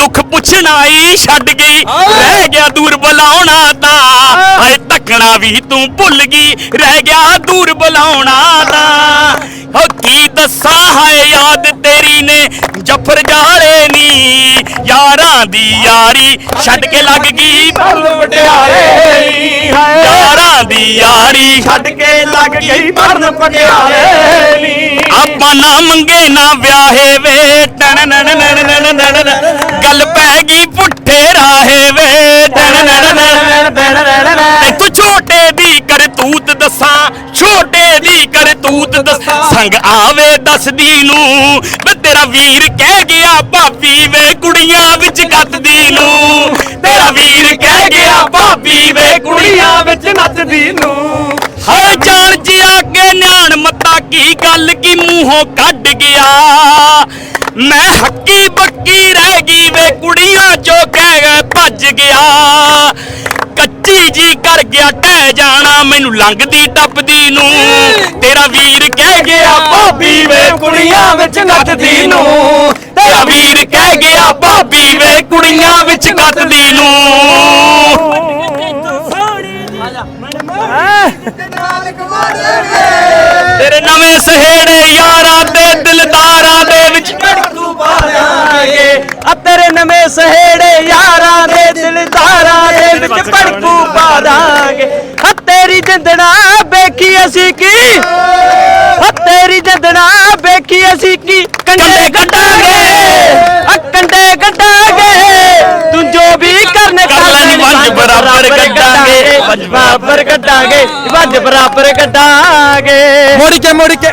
ਦੁੱਖ ਪੁੱਛਣਾ ਹੀ ਛੱਡ ਗਈ। ਰਹਿ ਗਿਆ ਦੂਰ ਬੁਲਾਉਣਾ ਤਾਂ ਹਾਏ ਤੱਕਣਾ ਵੀ ਤੂੰ ਭੁੱਲ ਗਈ। ਰਹਿ ਗਿਆ ਦੂਰ ਬੁਲਾਉਣਾ ਤਾਂ ਹੋ ਕੀ ਦੱਸਾਂ? ਹਾਏ ਯਾਦ ਤੇਰੀ ਨੇ ਜਫਰ ਜਾਲੇ ਨੀ। ਯਾਰਾਂ ਦੀ ਯਾਰੀ ਛੱਡ ਕੇ ਲੱਗ ਗਈ। ਬਲ ਵਟਿਆਰੇ ਹਾਏ ਯਾਰਾਂ ਦੀ ਯਾਰੀ ਛੱਡ ਕੇ ਲੱਗ ਗਈ। ਭਰਨ ਪਟਿਆਲੇ। ਨੀ ਆਪਾਂ ਨਾ ਮੰਗੇ ਨਾ ਵਿਆਹੇ ਵੇ ਟਣ ਗੱਲ ਪੈ ਗਈ ਪੁੱਠੇ ਰਾਹੇ ਵੇ ਟਣ ਛੋਟੇ ਦੀ ਕਰਤੂਤ ਦੱਸਾਂ ਛੋਟੇ ਦੀ ਕਰਤੂਤ ਦੱਸਾਂ ਸੰਗ ਆਵੇ ਦੱਸਦੀ ਨੂੰ ਵੇ ਤੇਰਾ ਵੀਰ ਕਹਿ ਗਿਆ ਭਾਬੀ ਵੇ ਕੁੜੀਆਂ ਵਿੱਚ ਗੱਤਦੀ ਨੂੰ ਤੇਰਾ ਵੀਰ ਕਹਿ ਗਿਆ ਭਾਬੀ ਵੇ ਕੁੜੀਆਂ ਵਿੱਚ ਨੱਚਦੀ ਨੂੰ ਹਰ ਜਾਣ ਜੀ ਆ ਕੀ ਗੱਲ ਕੀ ਮੂੰਹੋਂ ਕੱਢ ਗਿਆ? ਮੈਂ ਹੱਕੀ ਬੱਕੀ ਰਹਿ ਗਈ ਵੇ ਕੁੜੀਆਂ ਜੋ ਕਹਿ ਗਏ ਭੱਜ ਗਿਆ। ਕੱਚੀ ਜੀ ਕਰ ਗਿਆ ਟਹਿ ਜਾਣਾ ਮੈਨੂੰ ਲੰਘਦੀ ਟੱਪਦੀ ਨੂੰ। ਤੇਰਾ ਵੀਰ ਕਹਿ ਗਿਆ ਭਾਬੀ ਵੇ ਕੁੜੀਆਂ ਵਿੱਚ ਨੱਚਦੀ ਨੂੰ। ਤੇਰਾ ਵੀਰ ਕਹਿ ਗਿਆ ਭਾਬੀ ਵੇ ਕੁੜੀਆਂ ਵਿੱਚ ਕੱਤਦੀ ਨੂੰ। ਤੇਰੇ ਨਵੇਂ ਸਹੇੜੇ ਯਾਰਾਂ ਦੇ ਦਿਲਦਾਰਾਂ ਦੇ ਵਿੱਚ ਤੂੰ ਪਾਵਾਂਗੇ। ਆ ਤੇਰੇ ਨਵੇਂ ਸਹੇੜੇ ਯਾਰਾਂ ਦੇ ਦਿਲਦਾਰਾਂ ਦੇ ਵਿੱਚ ਭੜਕੂ ਪਾ ਦਾਂਗੇ ਆ ਤੇਰੀ ਜਿੰਦਣਾ ਵੇਖੀ ਅਸੀਂ ਕੀ? ਆ ਤੇਰੀ ਜਿੰਦਣਾ ਵੇਖੀ ਅਸੀਂ ਕੀ? ਕੰਡੇ ਕੱਢਾਂਗੇ। ਆ ਕੰਡੇ ਕੱਢਾਂਗੇ। ਤੂੰ ਜੋ ਵੀ ਕਰਨੇ ਕਰ ਲੈ ਵੰਜ ਬਰਾਬਰ ਕੱਢਾਂਗੇ। ਵੰਜ ਬਰਾਬਰ ਕੱਢਾਂਗੇ। ਵੰਜ ਬਰਾਬਰ ਕੱਢਾਂਗੇ। ਮੁੜ ਕੇ ਮੁੜ ਕੇ